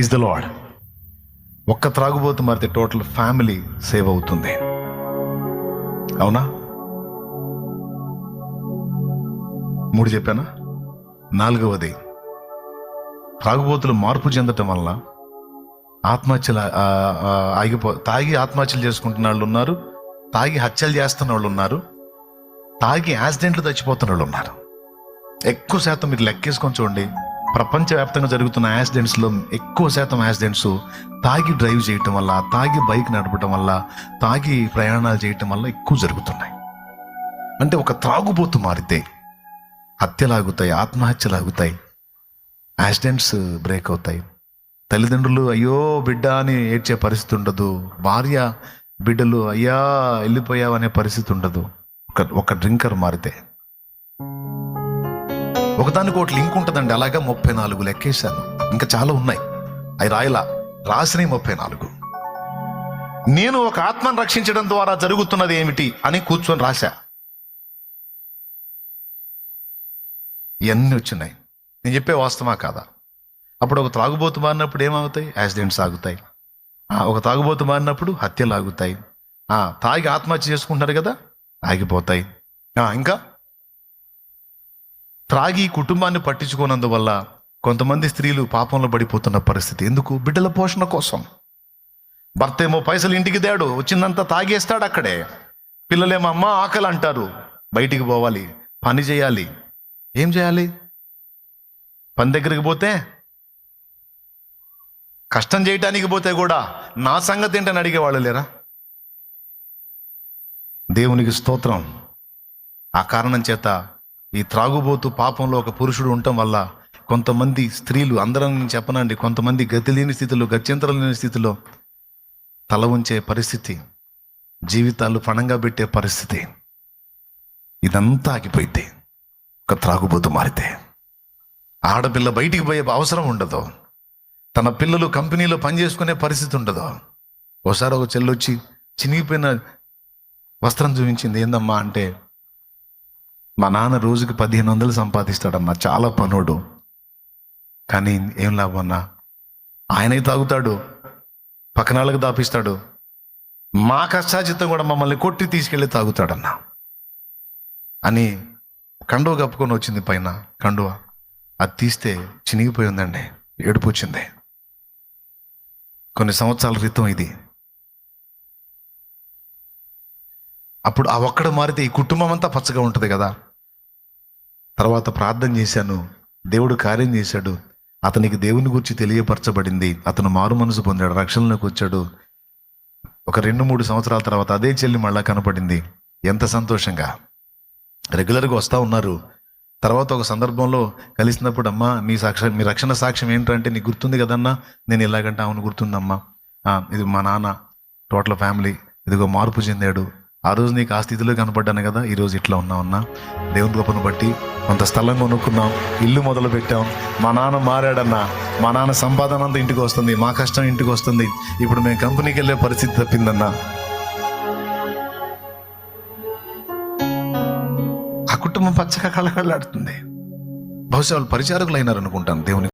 Is the lord ఒక్క త్రాగుబోతు మారితే total family save అవుతుంది. అవునా? మూడు చెప్పానా? నాలుగవది. త్రాగుబోతులు మార్పు చెందటం వల్ల ఆత్మహత్యలు ఆగిపో తాగి ఆత్మహత్యలు చేసుకుంటున్న వాళ్ళు ఉన్నారు తాగి హత్యలు చేస్తున్న వాళ్ళు ఉన్నారు తాగి యాక్సిడెంట్లు చచ్చిపోతున్న వాళ్ళు ఉన్నారు. ఎక్కువ శాతం మీరు లెక్కేసుకొని చూడండి. ప్రపంచవ్యాప్తంగా జరుగుతున్న యాక్సిడెంట్స్లో ఎక్కువ శాతం యాక్సిడెంట్స్ తాగి డ్రైవ్ చేయటం వల్ల తాగి బైక్ నడపటం వల్ల తాగి ప్రయాణాలు చేయటం వల్ల ఎక్కువ జరుగుతున్నాయి. అంటే ఒక త్రాగుబోతు మారితే హత్యలాగుతాయి ఆత్మహత్యలాగుతాయి యాక్సిడెంట్స్ బ్రేక్ అవుతాయి. తల్లిదండ్రులు అయ్యో బిడ్డ అని ఏడ్చే పరిస్థితి ఉండదు. భార్య బిడ్డలు అయ్యా వెళ్ళిపోయావు అనే పరిస్థితి ఉండదు. ఒక ఒక డ్రింకర్ మారితే. ఒకదానికి ఒకటి లింక్ ఉంటుందండి. అలాగా ముప్పై నాలుగు లెక్కేశాను. ఇంకా చాలా ఉన్నాయి. అవి రాయలా. రాసినవి ముప్పై నాలుగు. నేను ఒక ఆత్మను రక్షించడం ద్వారా జరుగుతున్నది ఏమిటి అని కూర్చొని రాశా. ఇవన్నీ వచ్చినాయి. నేను చెప్పే వాస్తవా కాదా? అప్పుడు ఒక త్రాగుబోతు మారినప్పుడు ఏమవుతాయి? యాక్సిడెంట్స్ ఆగుతాయి. ఆ, ఒక తాగుబోతు మారినప్పుడు హత్యలు ఆగుతాయి. ఆ, తాగి ఆత్మహత్య చేసుకుంటారు కదా? ఆగిపోతాయి. ఆ, ఇంకా? త్రాగి కుటుంబాన్ని పట్టించుకోనందువల్ల కొంతమంది స్త్రీలు పాపంలో పడిపోతున్న పరిస్థితి. ఎందుకు? బిడ్డల పోషణ కోసం. భర్త ఏమో పైసలు ఇంటికి తేడు వచ్చిందంతా తాగేస్తాడు అక్కడే. పిల్లలేమో అమ్మ ఆకలి అంటారు. బయటికి పోవాలి పని చేయాలి. ఏం చేయాలి? పని దగ్గరికి పోతే కష్టం చేయటానికి పోతే కూడా నా సంగతి ఏంటని అడిగేవాళ్ళు లేరా? దేవునికి స్తోత్రం. ఆ కారణం చేత ఈ త్రాగుబోతు పాపంలో ఒక పురుషుడు ఉండటం వల్ల కొంతమంది స్త్రీలు అందరం నేను చెప్పనండి కొంతమంది గతి లేని స్థితిలో గత్యంతరం లేని స్థితిలో తల ఉంచే పరిస్థితి జీవితాలు పణంగా పెట్టే పరిస్థితి. ఇదంతా ఆగిపోయింది ఒక త్రాగుబోతు మారితే. ఆడపిల్ల బయటికి పోయే అవసరం ఉండదు. తన పిల్లలు కంపెనీలో పనిచేసుకునే పరిస్థితి ఉండదు. ఒకసారి ఒక చెల్లొచ్చి చినిగిపోయిన వస్త్రం చూపించింది ఏందమ్మా? అంటే మా నాన్న రోజుకి పదిహేను వందలు సంపాదిస్తాడమ్మా చాలా పనుడు. కానీ ఏం లాభం అన్నా? ఆయనే తాగుతాడు పక్కనాళ్ళకి దాపిస్తాడు. మా కష్టాచిత్తం కూడా మమ్మల్ని కొట్టి తీసుకెళ్ళి తాగుతాడన్నా. అని కండువ కప్పుకొని వచ్చింది పైన కండువ. అది తీస్తే చినిగిపోయి ఉందండి ఏడుపు వచ్చింది. కొన్ని సంవత్సరాల క్రితం ఇది. అప్పుడు ఆ ఒక్కడ మారితే ఈ కుటుంబం అంతా పచ్చగా ఉంటుంది కదా. తర్వాత ప్రార్థన చేశాను. దేవుడు కార్యం చేశాడు. అతనికి దేవుని గురించి తెలియపరచబడింది. అతను మారు మనసు పొందాడు రక్షణలోకి వచ్చాడు. ఒక రెండు మూడు సంవత్సరాల తర్వాత అదే చెల్లి మళ్ళా కనపడింది. ఎంత సంతోషంగా. రెగ్యులర్గా వస్తూ ఉన్నారు. తర్వాత ఒక సందర్భంలో కలిసినప్పుడు అమ్మా మీ సాక్ష్యం మీ రక్షణ సాక్ష్యం ఏంటంటే నీకు గుర్తుంది కదన్నా? నేను ఎలాగంటే అవును గుర్తుందమ్మా. ఇది మా నాన్న టోటల్ ఫ్యామిలీ. ఇదిగో మార్పు చెందాడు. ఆ రోజు నీకు ఆ స్థితిలో కనపడ్డాను కదా ఈరోజు ఇట్లా ఉన్నామన్నా దేవుని గొప్పను బట్టి కొంత స్థలం కొనుక్కున్నాం ఇల్లు మొదలు పెట్టాం. మా నాన్న మారాడన్నా మా నాన్న సంపాదన అంతా ఇంటికి వస్తుంది మా కష్టం ఇంటికి వస్తుంది. ఇప్పుడు మేము కంపెనీకి వెళ్ళే పరిస్థితి తప్పిందన్నా. ఆ కుటుంబం పచ్చగా కళకళలాడుతుంది. బహుశా వాళ్ళు పరిచారకులు అయినారు అనుకుంటాను దేవుని